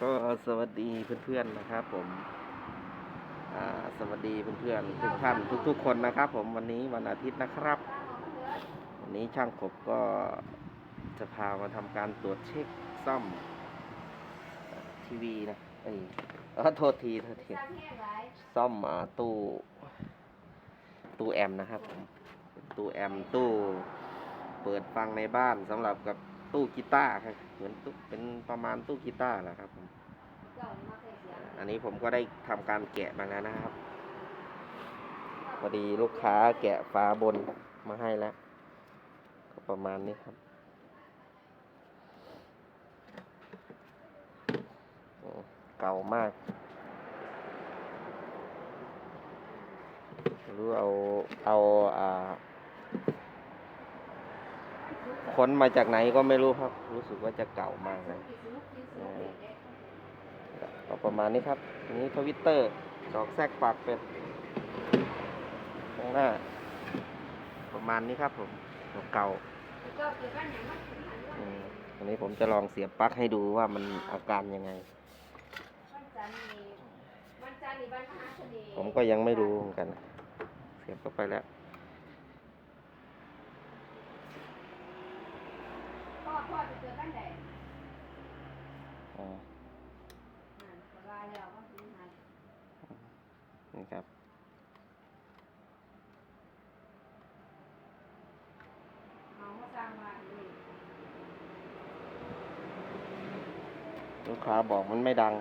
ก็สวัสดีเพื่อนๆนะครับ ผมอ่าสวัสดีเพื่อนๆทุกท่านทุก ๆ คนนะครับ ผมวันนี้วันอาทิตย์นะครับ วันนี้ช่างกบก็จะพามาทำการตรวจเช็คซ่อมทีวีนะเอ้ยเออโทษทีโทษทีซ่อมตู้ ตู้แอมนะครับผมตู้แอมตู้เปิดฟังในบ้านสำหรับกับ ตู้กีตาร์ครับเหมือนตู้เป็นประมาณตู้กีตาร์แหละครับผมอันนี้ผมก็ได้ทำการแกะมาแล้วนะครับพอดีลูกค้าแกะฝาบนมาให้แล้ว ก็ประมาณนี้ครับโอ้เก่ามากไม่รู้เอาเอาอ่า ค้นมาจากไหนก็ไม่รู้ครับ รู้สึกว่าจะเก่ามากเลยก็ประมาณนี้ครับ นี้ทวิตเตอร์ ดอกแซกปากเป็ดข้างหน้า ประมาณนี้ครับผมเก่าอันนี้ผมจะลองเสียบปลั๊กให้ดูว่ามันอาการยังไง ผมก็ยังไม่รู้เหมือนกัน เสียบเข้าไปแล้ว พ่อพ่อจะเจอกันไหนอ่าอ่าสบายแล้วก็ถึงหันนี่ครับ เอามาสร้างบ้านนี่ ลูกค้าบอกมันไม่ดัง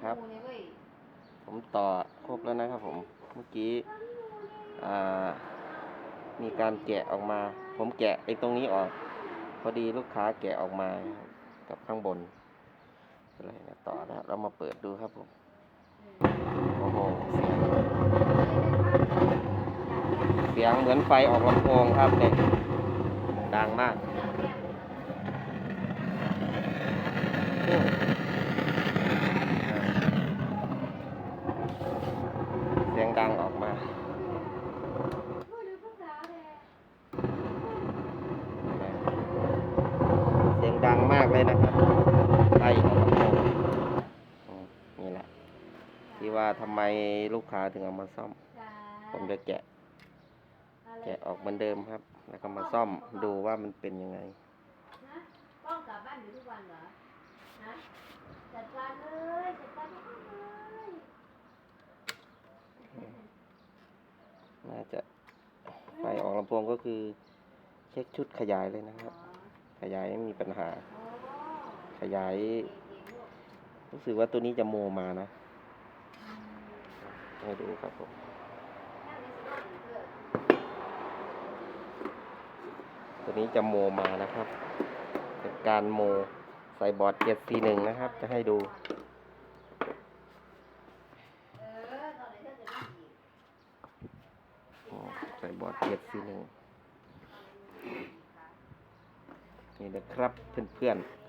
นะครับ ผมต่อครบแล้วนะครับผมเมื่อกี้มีการแกะออกมา ผมแกะไอ้ตรงนี้ออก พอดีลูกค้าแกะออกมากับข้างบนก็เลยเนี่ยต่อแล้วเรามาเปิดดูครับผมโอ้โหเสียงเหมือนไฟออกลำโพงครับเนี่ยดังมากเสียงดังออกมา เสียงดังมากเลยนะครับไฟออกลำโพงอืมนี่แหละ ที่ว่าทำไมลูกค้าถึงเอามาซ่อม ผมจะแกะ แกะออกเหมือนเดิมครับ แล้วก็มาซ่อมดูว่ามันเป็นยังไงนะต้องกลับบ้านอยู่ทุกวันเหรอฮะจัดการเลยจัดการทุกคนเลยน่าจะไฟออกลำโพงก็คือ เช็คชุดขยายเลยนะครับ ขยายไม่มีปัญหาอ๋อ ขยาย รู้สึกว่าตัวนี้จะโมมานะ ให้ดูครับผมตัวนี้จะโมมานะครับเป็นการโมใส่บอร์ด741นะครับ จะให้ดูเออตอนไหนถ้าจะได้อีกอ๋อใส่บอร์ด741นี่นะครับเพื่อนๆ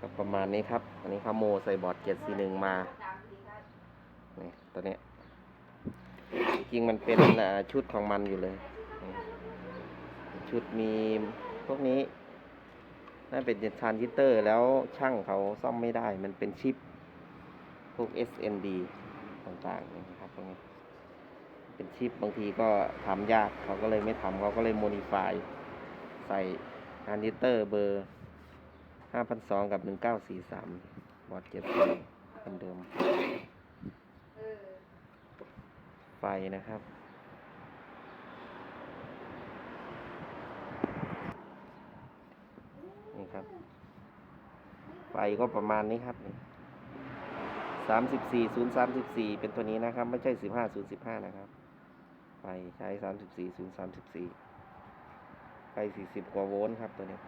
ก็ประมาณนี้ครับ อันนี้เขาโมใส่บอร์ด741มานี่ตัวเนี้ยจริงมันเป็นชุดของมันอยู่เลย ชุดมีพวกนี้น่าเป็นทรานซิสเตอร์แล้วช่างเขาซ่อมไม่ได้ มันเป็นชิป พวก SND ต่างๆนะครับพวกนี้ เป็นชิปบางทีก็ทำยากเขาก็เลยไม่ทำเขาก็เลยโมดิฟายใส่ทรานซิสเตอร์เบอร์ 5,200กับ1943บอร์ด7เหมือนเดิม ไฟนะครับ นี่ครับ ไฟก็ประมาณนี้ครับสามสิบสี่ศูนย์สามสิบสี่เป็นตัวนี้นะครับ ไม่ใช่สิบห้าศูนย์สิบห้านะครับ ไฟใช้สามสิบสี่ศูนย์สามสิบสี่ไฟสี่สิบกว่าโวลต์ครับตัวนี้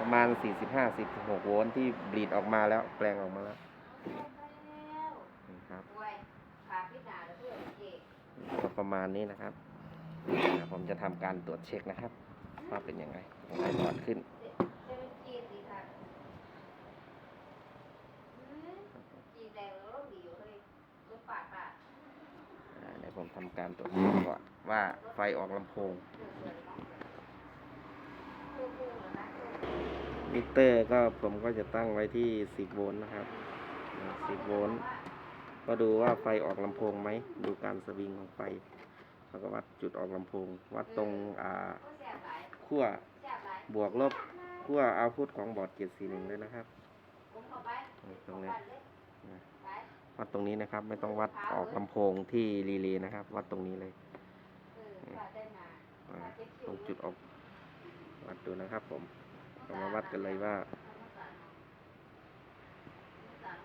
ประมาณ 45 46โวลต์ที่บลีดออกมาแล้วแปลงออกมาแล้วนี่ครับประมาณนี้นะครับผมจะทำการตรวจเช็คนะครับ ว่าเป็นยังไงไมให้อดขึ้นเดี๋ยวผมทำการตรวจก่อนว่าไฟออกลำโพง มิเตอร์ก็ผมก็จะตั้งไว้ที่ 10 โวลต์นะครับ 10 โวลต์ ก็ดูว่าไฟออกลำโพงไหม ดูการสวิงของไฟ แล้วก็วัดจุดออกลำโพง วัดตรงอ่าขั้วบวกลบขั้วเอาพุทของบอร์ด741ด้วยนะครับ ตรงนี้นะวัดตรงนี้นะครับ ไม่ต้องวัดออกลำโพงที่รีเลย์นะครับ วัดตรงนี้เลยอ่าตรงจุดออกวัดดูนะครับผม เรามาวัดกันเลยว่า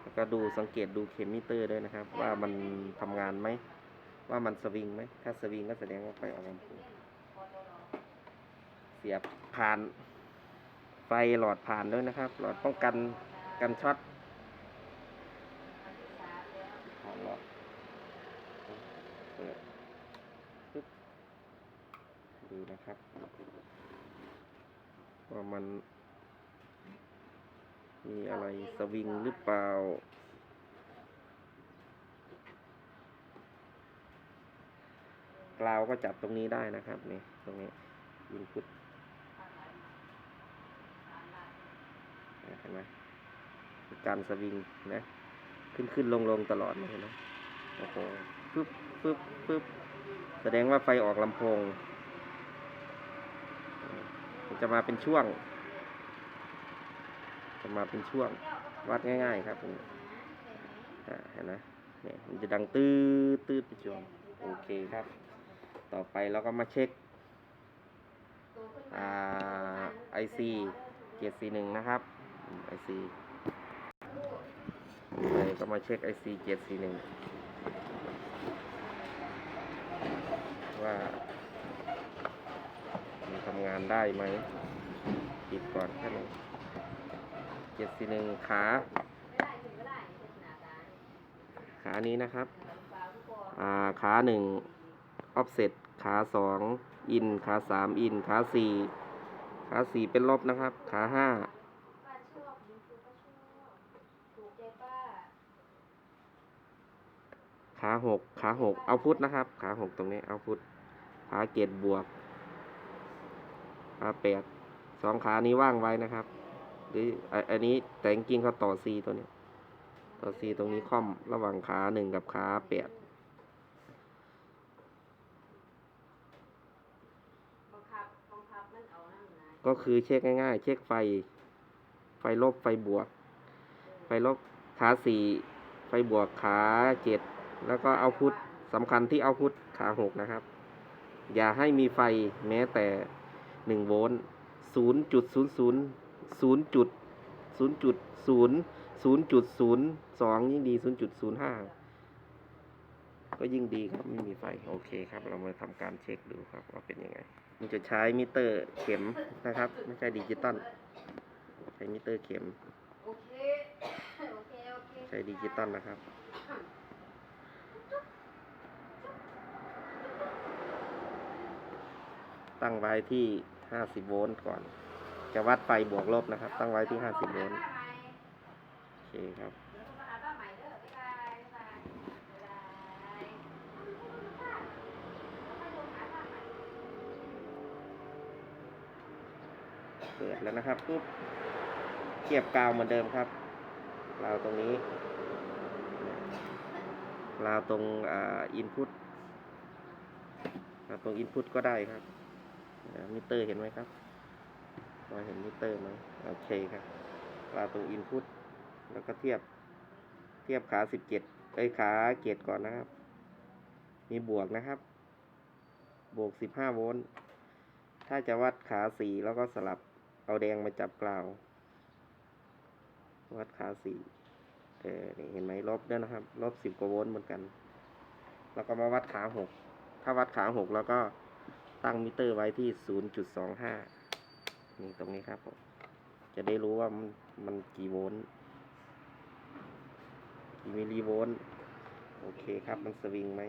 แล้วก็ดูสังเกตดูเคมิเตอร์ด้วยนะครับ ว่ามันทำงานไหม ว่ามันสวิงไหม ถ้าสวิงก็แสดงว่าไฟออกลำโพงเสียบผ่าน ไฟหลอดผ่านด้วยนะครับ หลอดป้องกันกันช็อตผ่านหลอดเปิดดูนะครับว่ามัน มีอะไรสวิงหรือเปล่ากราวก็จับตรงนี้ได้นะครับนี่ตรงนี้ยินพุทเห็นไหมการสวิงนะ ขึ้นขึ้นลงลงตลอดเลยเห็นไหมโอ้โหปึ๊บปึ๊บปึ๊บแสดงว่าไฟออกลำโพง จะมาเป็นช่วง มาเป็นช่วงวัดง่าย ๆ ครับตรงนี้เห็นไหมเนี่ยมันจะดังตื้อตื้อไปช่วงโอเคครับ ต่อไปเราก็มาเช็คอ่า IC เจ็ดสี่หนึ่งนะครับไอซีไปก็มาเช็ค IC เจ็ดสี่หนึ่งว่ามันทำงานได้ไหมปิดก่อนแค่นั้น เจ็ดสี่หนึ่งขาขานี้นะครับขาหนึ่ง offset ขาสองอินขาสามอินขาสี่ขาสี่เป็นลบนะครับ ขาห้าป้าชอบยูทูบป้าชอบถูกใจป้าขาหกขาหกเอาพุทธนะครับ ขาหกตรงนี้เอาพุทธขาเกตบวกขาแปดสองขานี้ว่างไว้นะครับ หรืออันอันนี้แต่จริงๆเขาต่อซีตัวนี้ต่อซีตรงนี้ค่อมระหว่างขาหนึ่งกับขาแปดบังคับบังคับมันเอานั่นนะก็คือเช็คง่ายๆ เช็คไฟ ไฟลบไฟบวก ไฟลบขาสี่ไฟบวกขาเจ็ดแล้วก็เอาพุทสำคัญที่เอาพุทขาหกนะครับ อย่าให้มีไฟแม้แต่หนึ่งโวลต์ศูนย์จุดศูนย์ศูนย์ ศูนย์จุดศูนย์จุดศูนย์ศูนย์จุดศูนย์สองยิ่งดีศูนย์จุดศูนย์ห้าก็ยิ่งดีครับไม่มีไฟโอเคครับ เรามาทำการเช็คดูครับว่าเป็นยังไงมันจะใช้มิเตอร์เข็มนะครับ ไม่ใช่ดิจิตอลใช้มิเตอร์เข็มโอเคโอเคโอเคใช้ดิจิตอลนะครับตั้งไว้ที่ 50 โวลต์ก่อน จะวัดไฟบวกลบนะครับ ตั้งไว้ที่ 50 โวลต์โอเคครับเปิดแล้วนะครับปุ๊บเทียบกาวเหมือนเดิมครับราวตรงนี้ราวตรงอินพุตราวตรงอินพุตก็ได้ครับมิเตอร์เห็นไหมครับ พอเห็นมิเตอร์ไหมโอเคครับราตรงอินพุตแล้วก็เทียบเทียบขาสิบเจ็ดไอ้ขาเกตก่อนนะครับ มีบวกนะครับ บวกสิบห้าโวลต์ถ้าจะวัดขาสี่แล้วก็สลับเอาแดงมาจับกล่าว วัดขาสี่เออนี่เห็นไหมลบด้วยนะครับ ลบสิบกว่าโวลต์เหมือนกัน แล้วก็มาวัดขาหกถ้าวัดขาหกแล้วก็ตั้งมิเตอร์ไว้ที่ศูนย์จุดสองห้า นี่ตรงนี้ครับผมจะได้รู้ว่ามันมันกี่โวลต์กี่มิลลิโวลต์โอเคครับ มันสวิงไหม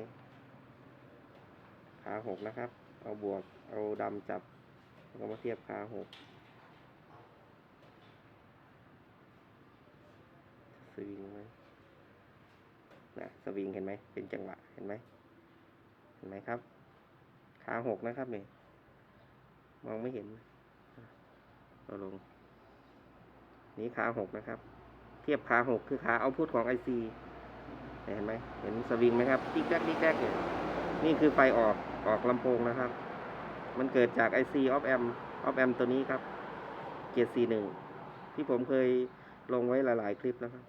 ขาหกนะครับ เอาบวกเอาดำจับแล้วก็มาเทียบขาหกสวิงไหมนะสวิงเห็นไหมเป็นจังหวะเห็นไหมเห็นไหมครับขาหกนะครับนี่มองไม่เห็น เอาลง นี่ขาหกนะครับ เทียบขาหกคือขาเอาพุทของไอซีเห็นไหมเห็นสวิงไหมครับติ๊กแจ๊กติ๊กแจ๊กเนี่ยนี่คือไฟออกออกลำโพงนะครับ มันเกิดจากไอซีออฟแอมออฟแอมตัวนี้ครับเกียร์ซีหนึ่งที่ผมเคยลงไว้หลาย ๆ คลิปนะครับ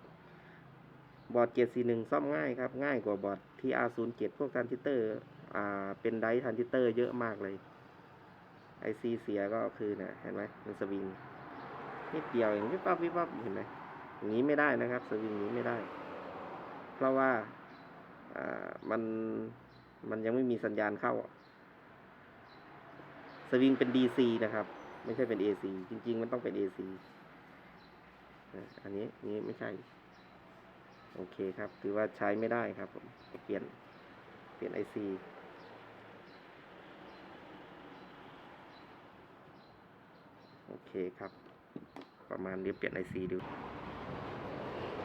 บอร์ดเกียร์ซีหนึ่งซ่อมง่ายครับ ง่ายกว่าบอร์ดทีอาร์ศูนย์เพวกทรานซิสเตอร์ อ่า เป็นไดท์ทรานซิสเตอร์เยอะมากเลย ไอซีเสียก็คือเนี่ยเห็นไหมมันสวิงนิดเดียวเองวิบวับวิบวับเห็นไหมอย่างนี้ไม่ได้นะครับ สวิงนี้ไม่ได้ เพราะว่าอ่ามันมันยังไม่มีสัญญาณเข้า สวิงเป็น DC นะครับ ไม่ใช่เป็น AC จริง ๆ มันต้องเป็น AC อะอันนี้นี้ไม่ใช่ โอเคครับ ถือว่าใช้ไม่ได้ครับผมเปลี่ยนเปลี่ยน IC โอ เคครับ ประมาณนี้เปลี่ยน IC ดู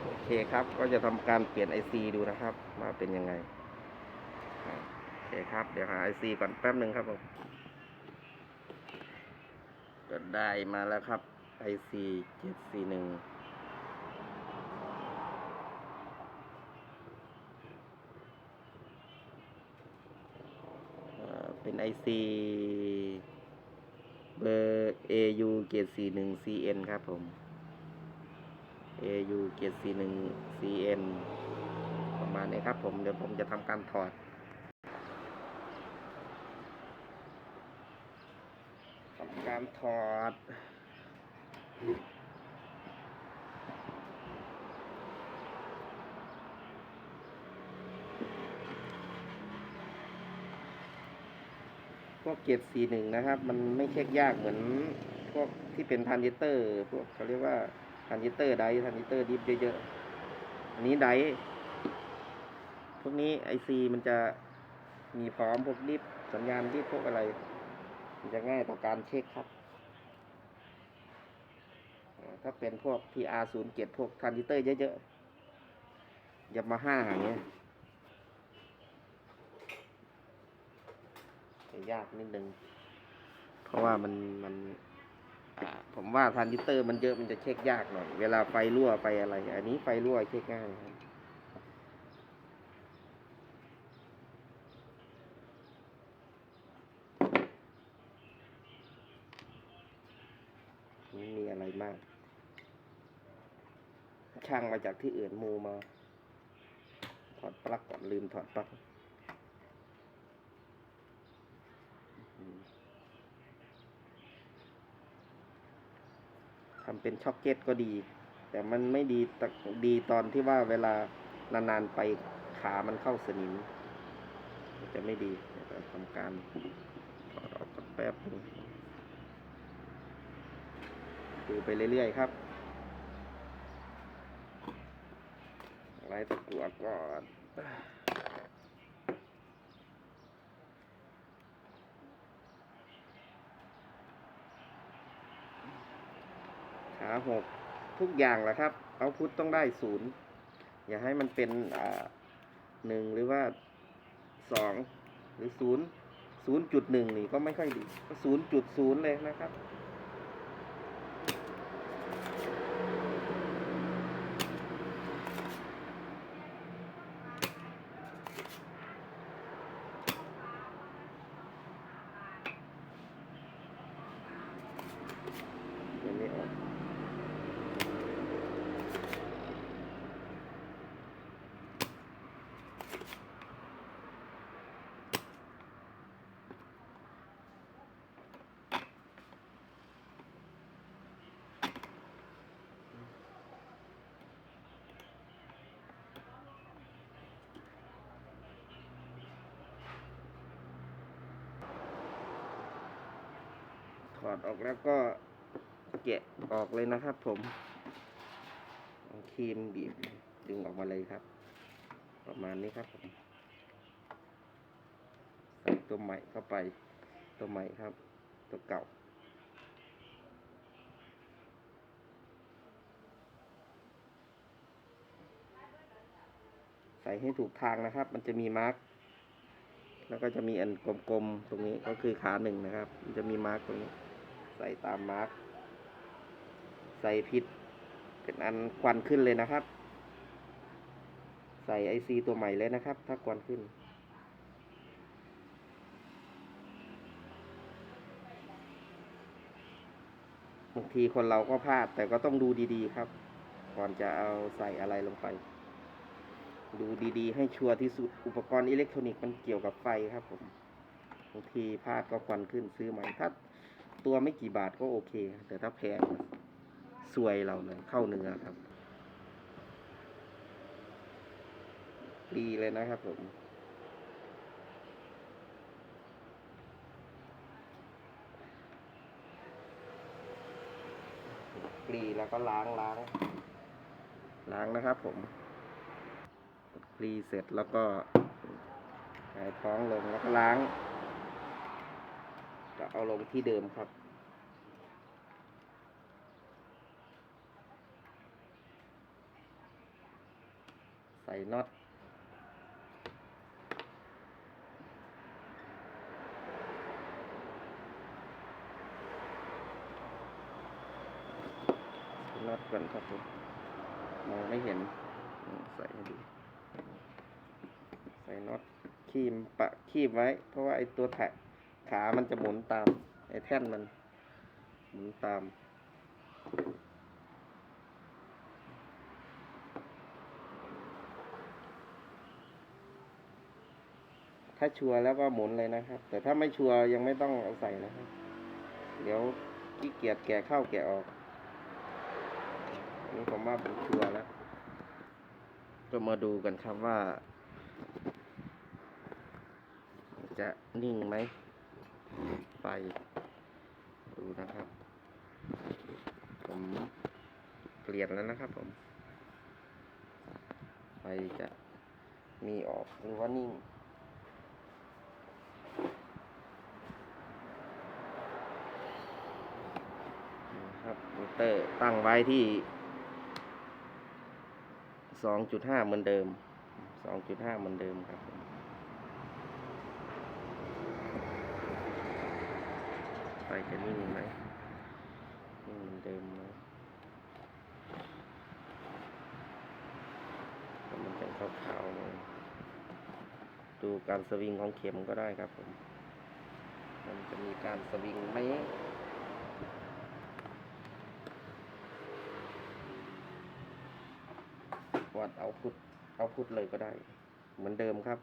โอเคครับ ก็จะทำการเปลี่ยน IC ดูนะครับว่าเป็นยังไง โอเคครับ เดี๋ยวหา IC ก่อนแป๊บหนึ่งครับผมก็ได้มาแล้วครับ IC 741เอ่อเป็น IC เบอร์ AU เกียร41 CN ครับผม AU เกียร41 CN ประมาณนี้ครับผมเดี๋ยวผมจะทำการถอดทำการถอด พวกเกียร์สีหนึ่งนะครับ มันไม่เช็คยากเหมือนพวกที่เป็นทรานซิเตอร์ พวกเขาเรียกว่าทรานซิเตอร์ไดทรานซิเตอร์ดิฟเยอะๆอันนี้ไดพวกนี้ไอซีมันจะมีพร้อมพวกดิฟสัญญาณดิฟพวกอะไร มันจะง่ายต่อการเช็คครับถ้าเป็นพวก TR 0 7 พวกทรานซิเตอร์เยอะๆยามาฮ่าอย่างเงี้ย จะยากนิดนึง เพราะว่ามันมันผมว่าทรานซิสเตอร์มันเยอะมันจะเช็คยากหน่อย เวลาไฟรั่วไฟอะไร อันนี้ไฟรั่วเช็คง่ายครับไม่มีอะไรมาก ช่างมาจากที่อื่นมูมา ถอดปลั๊กก่อนลืมถอดปลั๊ก ทำเป็นช็อกเก็ตก็ดี แต่มันไม่ดีตะดีตอนที่ว่าเวลานานๆไปขามันเข้าสนิมจะไม่ดีเดี๋ยวเราทำการถอดออกก่อนแป๊บนึงดูไปเรื่อยๆครับไล่ตะกัวก่อน หกทุกอย่างแหละครับเอาพุทต้องได้ศูนย์อย่าให้มันเป็นอ่าหนึ่งหรือว่าสองหรือศูนย์ศูนย์จุดหนึ่งนี่ก็ไม่ค่อยดีศูนย์จุดศูนย์เลยนะครับ อดออกแล้วก็แกะออกเลยนะครับผมเอาครีมบีบดึงออกมาเลยครับ ประมาณนี้ครับผมใส่ตัวใหม่เข้าไป ตัวใหม่ครับ ตัวเก่าใส่ให้ถูกทางนะครับ มันจะมีมาร์กแล้วก็จะมีอันกลมๆ ตรงนี้ก็คือขาหนึ่งนะครับ มันจะมีมาร์กตรงนี้ ใส่ตามมาร์กใส่ผิดเป็นอันควันขึ้นเลยนะครับ ใส่ไอซีตัวใหม่เลยนะครับ ถ้าควันขึ้น บางทีคนเราก็พลาดแต่ก็ต้องดูดีๆครับ ก่อนจะเอาใส่อะไรลงไป ดูดีๆ ให้ชัวร์ที่สุด อุปกรณ์อิเล็กทรอนิกส์มันเกี่ยวกับไฟครับผมบางทีพลาดก็ควันขึ้นซื้อใหม่ถ้า ตัวไม่กี่บาทก็โอเค แต่ถ้าแพงสวยเราเลยเข้าเนื้อครับ ดีเลยนะครับผมกรีแล้วก็ล้างล้างล้างนะครับผมกรีเสร็จแล้วก็หงายท้องลงแล้วก็ล้าง จะเอาลงที่เดิมครับ ใส่น็อตน็อตก่อนครับผมมองไม่เห็น ใส่ให้ดูใส่น็อตคีมปะคีบไว้ เพราะว่าไอตัวแถะ ขามันจะหมุนตามไอ้แท่นมัน หมุนตาม ถ้าชัวร์แล้วก็หมุนเลยนะครับ แต่ถ้าไม่ชัวร์ยังไม่ต้องเอาใส่นะครับ เดี๋ยวขี้เกียจแกะเข้าแกะออกนนี้ผมว่าผมชัวร์แล้วก็มาดูกันครับว่า จะนิ่งไหม ไฟดูนะครับ ผมเปลี่ยนแล้วนะครับผม ไฟจะมีออกหรือว่านิ่งนะครับมิเตอร์ตั้งไว้ที่สองจุดห้าเหมือนเดิมสองจุดห้าเหมือนเดิมครับผมไฟ จะนิ่งไหมนิ่งเหมือนเดิมไหมแต่มันจะขาวๆหน่อยดูการสวิงของเข็มก็ได้ครับผม มันจะมีการสวิงไหมวัดเอาพุทเอาพุทเลยก็ได้ เหมือนเดิมครับ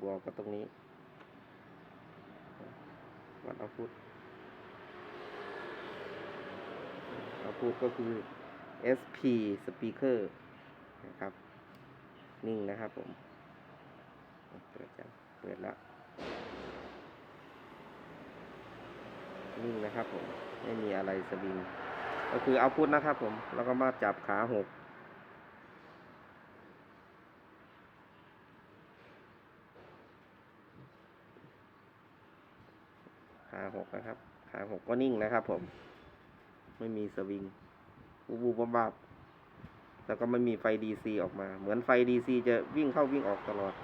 บวกกับตรงนี้วัดเอาพุท เอาพุทก็คือ SP speaker นะครับ นิ่งนะครับผม เปิดจังเปิดแล้ว นิ่งนะครับผม ไม่มีอะไรสวิงก็คือเอาพุทนะครับผม แล้วก็มาจับขาหกขาหกนะครับ ขาหกก็นิ่งนะครับผม ไม่มีสวิงบูบูบับบับแล้วก็ไม่มีไฟดีซีออกมา เหมือนไฟดีซีจะวิ่งเข้าวิ่งออกตลอด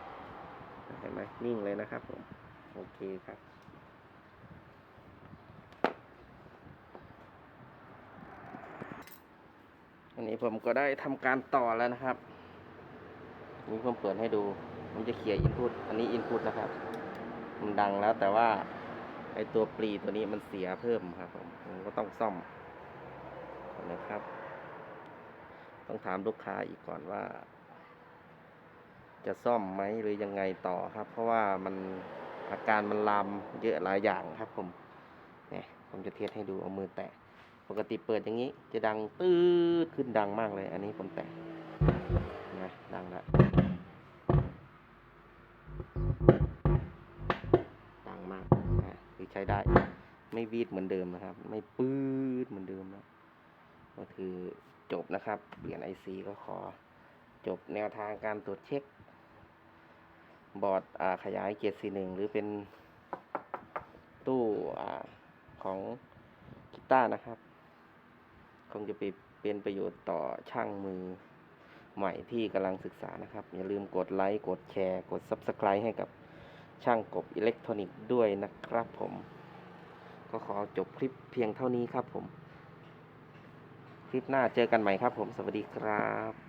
เห็นไหมนิ่งเลยนะครับผม โอเคครับอันนี้ผมก็ได้ทำการต่อแล้วนะครับนี่ผมเปิดให้ดู ผมจะเขี่ยอินพุตอันนี้อินพุตนะครับ มันดังแล้วแต่ว่าไอตัวปลีตัวนี้มันเสียเพิ่มครับผมผมก็ต้องซ่อม นะครับ ต้องถามลูกค้าอีกก่อนว่า จะซ่อมไหมหรือยังไงต่อครับ เพราะว่ามันอาการมันลามเยอะหลายอย่างครับ ผมเนี่ยผมจะเทสให้ดูเอามือแตะปกติเปิดอย่างนี้ จะดังตืดขึ้นดังมากเลย อันนี้ผมแตะนะดังแล้วดังมากนะคือใช้ได้ ไม่วีดเหมือนเดิมนะครับ ไม่ปื๊ดเหมือ ก็คือจบนะครับเปลี่ยนไอซีก็ขอจบแนวทางการตรวจเช็ค บอร์ดขยายเกียร์สี่หนึ่งหรือเป็นตู้อของกีตาร์นะครับ คงจะไปเป็นประโยชน์ต่อช่างมือใหม่ที่กำลังศึกษานะครับ อย่าลืมกดไลค์ กดแชร์ กด Subscribe ให้กับช่างกบอิเล็กทรอนิกส์ด้วยนะครับผม ก็ขอจบคลิปเพียงเท่านี้ครับผม คลิปหน้าเจอกันใหม่ครับผมสวัสดีครับ